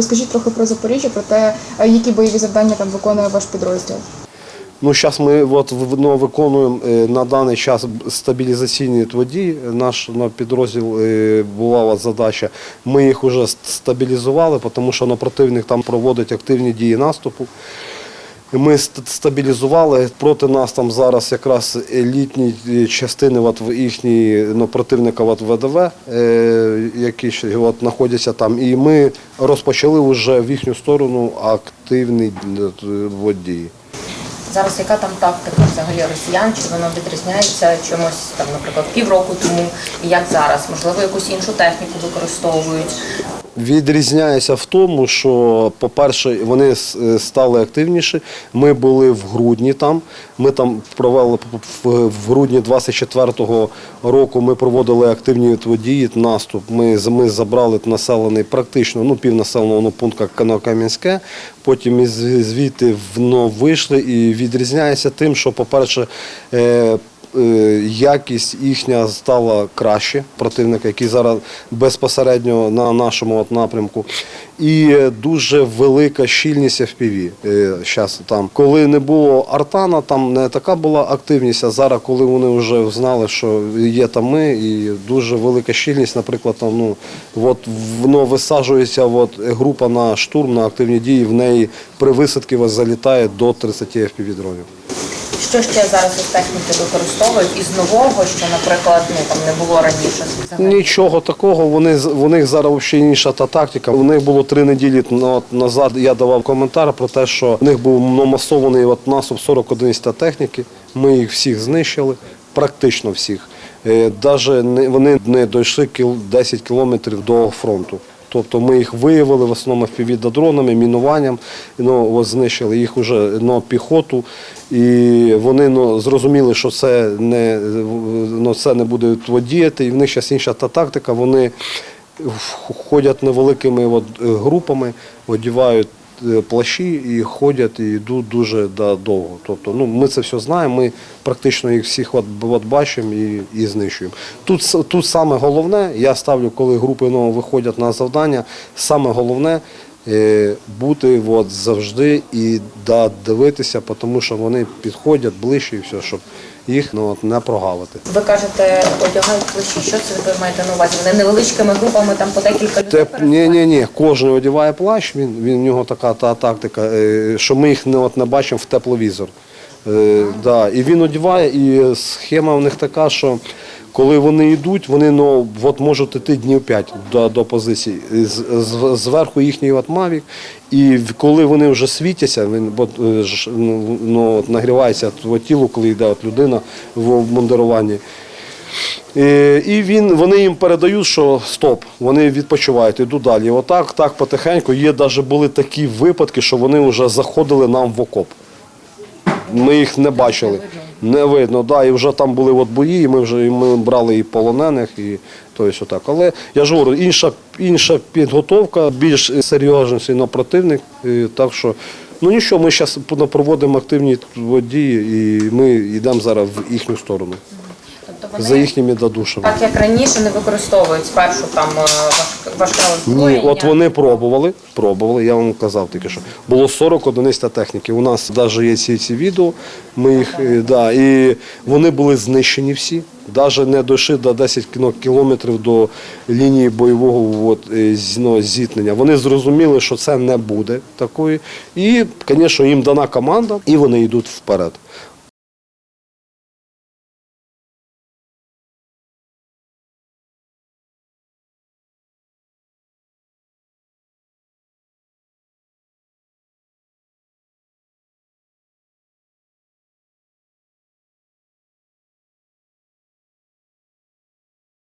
Розкажіть трохи про Запоріжжя, про те, е, які бойові завдання там виконує ваш підрозділ. Ну, зараз ми от, ну, виконуємо е, на даний час стабілізаційні водії. Наш на підрозділ бувала була от задача. Ми їх вже стабілізували, тому що на противник там проводить активні дії наступу. Ми ст- стабілізували проти нас там зараз якраз елітні частини от в їхній ну, противника от ВДВ, е, які от, знаходяться там. І ми розпочали вже в їхню сторону активні е, водії. Зараз яка там тактика взагалі росіян? Чи вона відрізняється чимось там, наприклад, півроку тому, і як зараз? Можливо, якусь іншу техніку використовують. Відрізняється в тому, що, по-перше, вони е, стали активніші. Ми були в грудні там. Ми там провели в грудні 24-го року. Ми проводили активні водії, наступ. Ми, ми забрали населений практично ну, півнаселеного ну, пункту Кам'янське. Потім звідти вно вийшли і відрізняється тим, що, по-перше, е, якість їхня стала краще противника, який зараз безпосередньо на нашому от напрямку. І е, дуже велика щільність FPV. е, щас там. Коли не було Артана, там не така була активність, а зараз, коли вони вже знали, що є там ми, і дуже велика щільність, наприклад, ну, от воно висаджується от, група на штурм, на активні дії, в неї при висадці залітає до 30 FPV дронів. Що ще зараз із техніки використовують із нового, що, наприклад, ну там не було раніше? Нічого такого. Вони у них зараз взагалі інша та тактика. У них було три неділі на- назад. Я давав коментар про те, що в них був ну, масований от наступ 40 одиниць та техніки. Ми їх всіх знищили, практично всіх. Е, не вони не дійшли 10 кілометрів до фронту. Тобто ми їх виявили в основному дронами, мінуванням, ну, знищили їх вже ну, піхоту, і вони ну, зрозуміли, що це не, ну, це не буде діяти, і в них зараз інша та тактика. Вони ходять невеликими от, е, групами, одівають плащі і ходять і йдуть дуже да, довго. Тобто, ну, ми це все знаємо, ми практично їх всіх от, от бачимо і, і знищуємо. Тут, тут саме головне, я ставлю, коли групи ну, виходять на завдання, саме головне е, бути от, завжди і да, дивитися, тому що вони підходять ближче і все, щоб їх ну, от, не прогавити. Ви кажете, одягають плащі. Що це ви маєте на увазі? Вони невеличкими групами там по декілька людей. Теп, ні, ні, ні, кожен одягає плащ, він, він, в нього така та тактика, е, що ми їх не, от, не бачимо в тепловізор. Е, да, і він одягає, і схема в них така, що коли вони йдуть, вони ну, от можуть йти днів 5 до, до позиції. Зверху їхній от мавік, і коли вони вже світяться, він от, е, ну, ну, от нагрівається от, тіло, коли йде от людина в обмундируванні. Е, І він, вони їм передають, що стоп, вони відпочивають, йдуть далі. Отак, так потихеньку. Є навіть були такі випадки, що вони вже заходили нам в окоп. Ми їх не бачили. Не видно, да, і вже там були от бої, і ми вже і ми брали і полонених, і то і так. Але я ж говорю, інша, інша підготовка, більш серйозний на противник. І так що, ну нічого, ми зараз проводимо активні дії, і ми йдемо зараз в їхню сторону. Вони За їхніми дадушами. так як раніше не використовують спершу там е, важке, Ні, от вони пробували, пробували, я вам казав тільки що. Було 40 одиниць та техніки. У нас навіть є ці, ці відео, ми їх, е, да, і вони були знищені всі. Навіть не дійшли до 10 кіно- кілометрів до лінії бойового от, ну, зіткнення. Вони зрозуміли, що це не буде такої. І, звісно, їм дана команда, і вони йдуть вперед.